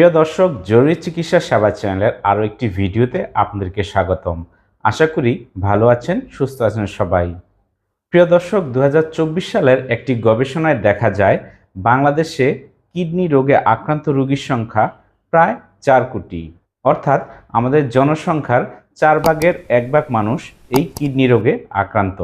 প্রিয় দর্শক, জরুরি চিকিৎসা সেবা চ্যানেলের আরও একটি ভিডিওতে আপনাদেরকে স্বাগতম। আশা করি ভালো আছেন, সুস্থ আছেন সবাই। প্রিয় দর্শক দু হাজার চব্বিশ সালের একটি গবেষণায় দেখা যায়, বাংলাদেশে কিডনি রোগে আক্রান্ত রোগীর সংখ্যা প্রায় চার কোটি। অর্থাৎ আমাদের জনসংখ্যার চার ভাগের এক ভাগ মানুষ এই কিডনি রোগে আক্রান্ত।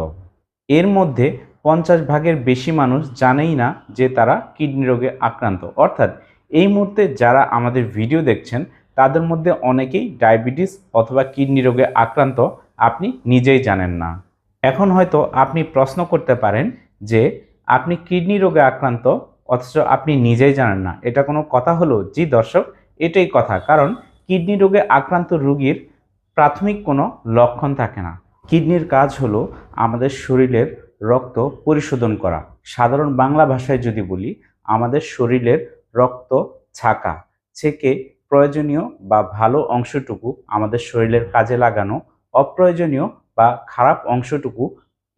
এর মধ্যে পঞ্চাশ ভাগের বেশি মানুষ জানেই না যে তারা কিডনি রোগে আক্রান্ত। অর্থাৎ এই মুহূর্তে যারা আমাদের ভিডিও দেখছেন, তাদের মধ্যে অনেকেই ডায়াবেটিস অথবা কিডনি রোগে আক্রান্ত, আপনি নিজেই জানেন না। এখন হয়তো আপনি প্রশ্ন করতে পারেন যে, আপনি কিডনি রোগে আক্রান্ত, অথচ আপনি নিজেই জানেন না। এটা কোনো কথা হলো? জি দর্শক, এটাই কথা। কারণ কিডনি রোগে আক্রান্ত রোগীর প্রাথমিক কোনো লক্ষণ থাকে না। কিডনির কাজ হলো আমাদের শরীরের রক্ত পরিশোধন করা। সাধারণ বাংলা ভাষায় যদি বলি, আমাদের শরীরের রক্ত ছাকা, ছেকে প্রয়োজনীয় বা ভালো অংশটুকু আমাদের শরীরের কাজে লাগানো, অপ্রয়োজনীয় বা খারাপ অংশটুকু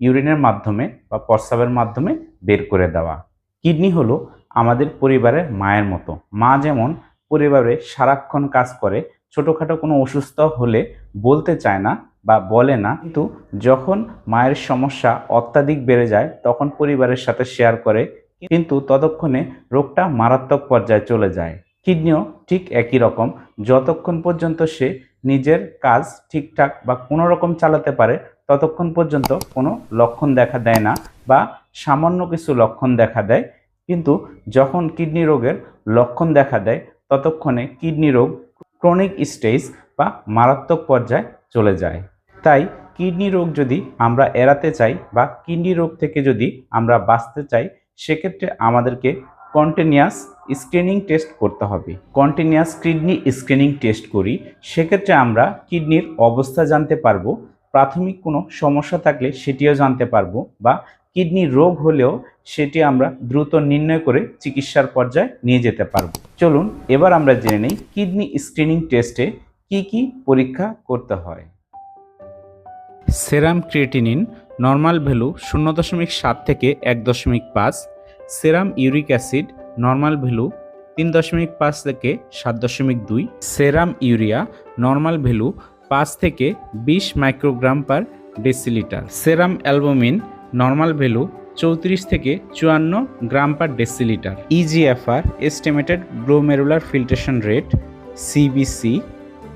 ইউরিনের মাধ্যমে বা প্রস্রাবের মাধ্যমে বের করে দেওয়া। কিডনি হলো আমাদের পরিবারের মায়ের মতো। মা যেমন পরিবারে সারাক্ষণ কাজ করে, ছোটোখাটো কোনো অসুস্থ হলে বলতে চায় না বা বলে না, কিন্তু যখন মায়ের সমস্যা অত্যাধিক বেড়ে যায়, তখন পরিবারের সাথে শেয়ার করে কিন্তু ততক্ষণে রোগটা মারাত্মক পর্যায়ে চলে যায়। কিডনিও ঠিক একই রকম, যতক্ষণ পর্যন্ত সে নিজের কাজ ঠিকঠাক বা কোনো রকম চালাতে পারে, ততক্ষণ পর্যন্ত কোনো লক্ষণ দেখা দেয় না বা সামান্য কিছু লক্ষণ দেখা দেয়। কিন্তু যখন কিডনি রোগের লক্ষণ দেখা দেয়, ততক্ষণে কিডনি রোগ ক্রনিক স্টেজ বা মারাত্মক পর্যায়ে চলে যায়। তাই কিডনি রোগ যদি আমরা এড়াতে চাই বা কিডনি রোগ থেকে যদি আমরা বাঁচতে চাই সেক্ষেত্রে আমাদেরকে কন্টিনিউয়াস স্ক্রিনিং টেস্ট করতে হবে। কন্টিনিউয়াস কিডনি স্ক্রিনিং টেস্ট করি, সেক্ষেত্রে আমরা কিডনির অবস্থা জানতে পারব, প্রাথমিক কোনো সমস্যা থাকলে সেটিও জানতে পারব বা কিডনি রোগ হলেও সেটি আমরা দ্রুত নির্ণয় করে চিকিৎসার পর্যায়ে নিয়ে যেতে পারব। চলুন এবার আমরা জেনে নিই কিডনি স্ক্রিনিং টেস্টে কি কি পরীক্ষা করতে হয়। সেরাম ক্রিয়েটিনিন নর্মাল ভ্যালু শূন্য দশমিক সাত থেকে এক দশমিক পাঁচ serum uric acid normal value তিন দশমিক পাঁচ থেকে সাত দশমিক দুই সেরাম ইউরিয়া নর্মাল ভ্যালু পাঁচ থেকে বিশ microgram per decilitre serum albumin normal value চৌত্রিশ থেকে চুয়ান্ন gram per decilitre eGFR estimated glomerular filtration rate CBC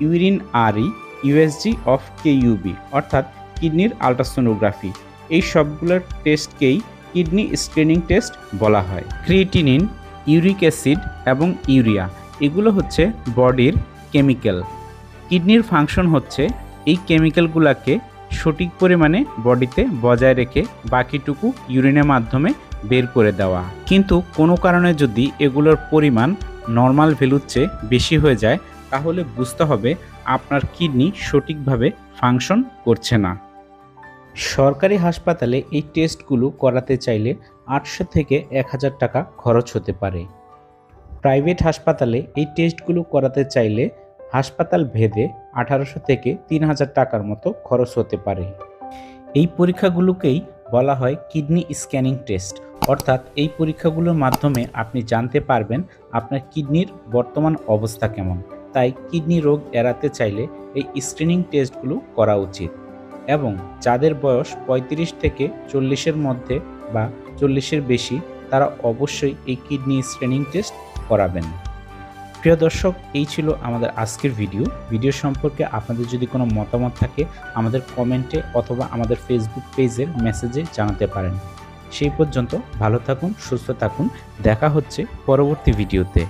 urine RE USG of KUB অর্থাৎ কিডনির আলট্রাসোনোগ্রাফি। এই সবগুলোর টেস্টকেই কিডনি স্ক্রিনিং টেস্ট বলা হয়। ক্রিয়েটিনিন, ইউরিক অ্যাসিড এবং ইউরিয়া, এগুলো হচ্ছে বডির কেমিক্যাল। কিডনির ফাংশন হচ্ছে এই কেমিক্যালগুলোকে সঠিক পরিমাণে বডিতে বজায় রেখে বাকিটুকু ইউরিনের মাধ্যমে বের করে দেওয়া। কিন্তু কোনো কারণে যদি এগুলোর পরিমাণ নর্মাল ভ্যালুর চেয়ে বেশি হয়ে যায়, তাহলে বুঝতে হবে আপনার কিডনি সঠিকভাবে ফাংশন করছে না। সরকারি হাসপাতালে এই টেস্টগুলো করাতে চাইলে আটশো থেকে এক হাজার টাকা খরচ হতে পারে। প্রাইভেট হাসপাতালে এই টেস্টগুলো করাতে চাইলে হাসপাতাল ভেদে আঠারোশো থেকে তিন হাজার টাকার মতো খরচ হতে পারে। এই পরীক্ষাগুলোকেই বলা হয় কিডনি স্ক্যানিং টেস্ট। অর্থাৎ এই পরীক্ষাগুলোর মাধ্যমে আপনি জানতে পারবেন আপনার কিডনির বর্তমান অবস্থা কেমন। তাই কিডনি রোগ এড়াতে চাইলে এই স্ক্রিনিং টেস্টগুলো করা উচিত এবং যাদের বয়স ৩৫ থেকে চল্লিশের মধ্যে বা চল্লিশের বেশি, তারা অবশ্যই এই কিডনি স্ক্রিনিং টেস্ট করাবেন। প্রিয় দর্শক, এই ছিল আমাদের আজকের ভিডিও ভিডিও সম্পর্কে আপনাদের যদি কোনো মতামত থাকে, আমাদের কমেন্টে অথবা আমাদের ফেসবুক পেজের মেসেজে জানাতে পারেন। সেই পর্যন্ত ভালো থাকুন, সুস্থ থাকুন। দেখা হচ্ছে পরবর্তী ভিডিওতে